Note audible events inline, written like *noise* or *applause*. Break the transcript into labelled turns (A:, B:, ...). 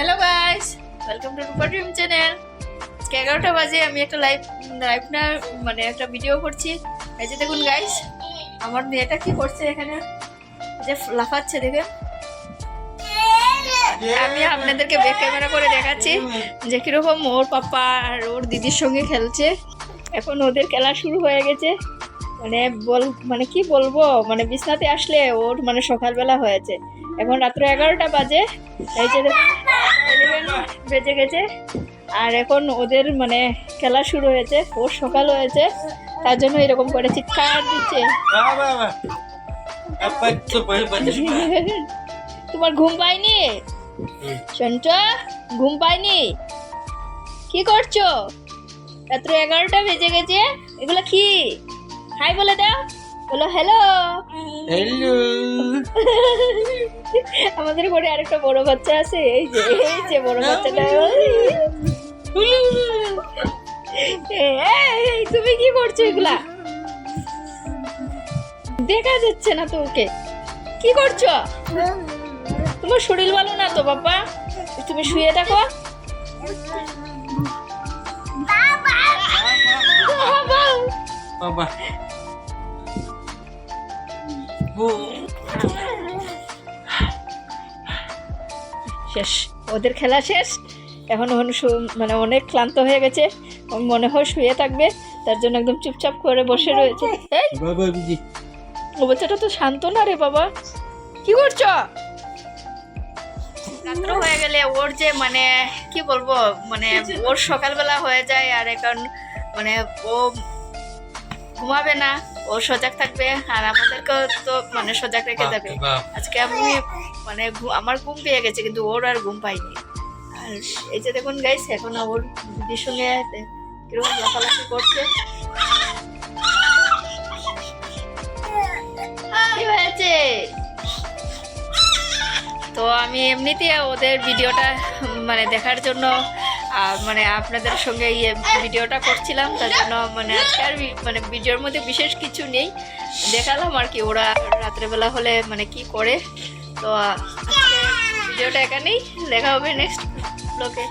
A: Welcome to Rupa dream channel আজকে এগারোটা বাজে, আমি একটা লাইভ লাইভ না মানে একটা ভিডিও করছি। এই যে দেখুন গাইস আমার মেয়েটা কি করছে এখানে? যে লাফাচ্ছে দেখে আমি আপনাদেরকে ব্যাক ক্যামেরা করে দেখাচ্ছি যে কীরকম ওর পাপা আর ওর দিদির সঙ্গে খেলছে। এখন ওদের খেলা শুরু হয়ে গেছে। মানে বল মানে কি বলব? মানে বিছনাতে আসলে ওর মানে সকালবেলা হয়েছে। এখন রাত্র এগারোটা বাজে। এই যে বেজে গেছে। আর এখন ওদের মানে খেলা শুরু হয়েছে। ওর সকাল হয়েছে। তার জন্য এরকম করে চিৎকার দিচ্ছে। *laughs* তোমার ঘুম পায়নি? শুনছ ঘুম পায়নি? কি করছ? রাত্র এগারোটা বেজে গেছে। হাই বলে দাও বলো হ্যালো
B: হ্যালো
A: আমাদের ঘরে আরেকটা বড় বাচ্চা আছে এই যে এই যে বড় বাচ্চাটা এই, তুমি কি করছ এগুলা দেখা যাচ্ছে না তো ওকে কি করছ তোমার শরীর ভালো না তো বাবা তুমি শুয়ে থাকো বাবা
B: বাবা
A: শেষ। ওদের খেলা শেষ। এখন মানে অনেক ক্লান্ত হয়ে গেছে। মনে হয় শুয়ে থাকবে। তার জন্য একদম চুপচাপ করে বসে রয়েছে। ও বাচ্চাটা তো শান্ত না রে বাবা। কি করছ? হয়ে গেলে ওর যে মানে কি বলব মানে ওর সকালবেলা হয়ে যায়। আর এখন মানে ও ঘুমাবে না। ও সজাগ থাকবে আর আমাদেরকেও তো মানে সজাগ রেখে দেবে আজকে আমি মানে আমার ঘুম পেয়ে গেছে কিন্তু ওর আর ঘুম পাইনি। আর এই যে দেখুন গাইস এখন ওর দিদির সঙ্গে কীরকম লাফালাফি করছে। হয়েছে? তো আমি এমনিতে ওদের ভিডিওটা মানে দেখার জন্য মানে আপনাদের সঙ্গে ইয়ে ভিডিওটা করছিলাম, তার জন্য মানে আজকে আর মানে ভিডিওর মধ্যে বিশেষ কিছু নেই। দেখালাম আর কি ওরা রাত্রেবেলা হলে মানে কি করে। তো ভিডিওটা এখানেই, দেখা হবে নেক্সট ব্লগে